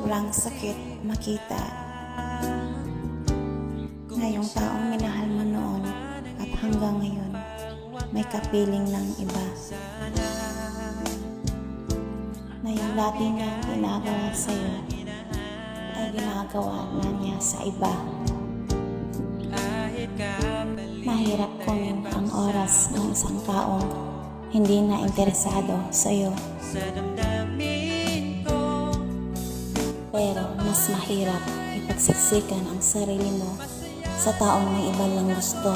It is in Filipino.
sobrang sakit makita na yung taong minahal mo noon at hanggang ngayon may kapiling ng iba na yung dati niya ginagawa sa'yo ay ginagawa na niya sa iba. Mahirap kunin ang oras ng isang taong hindi na interesado sa'yo. Pero mas mahirap ipagsiksikan ang sarili mo sa taong may iba lang gusto.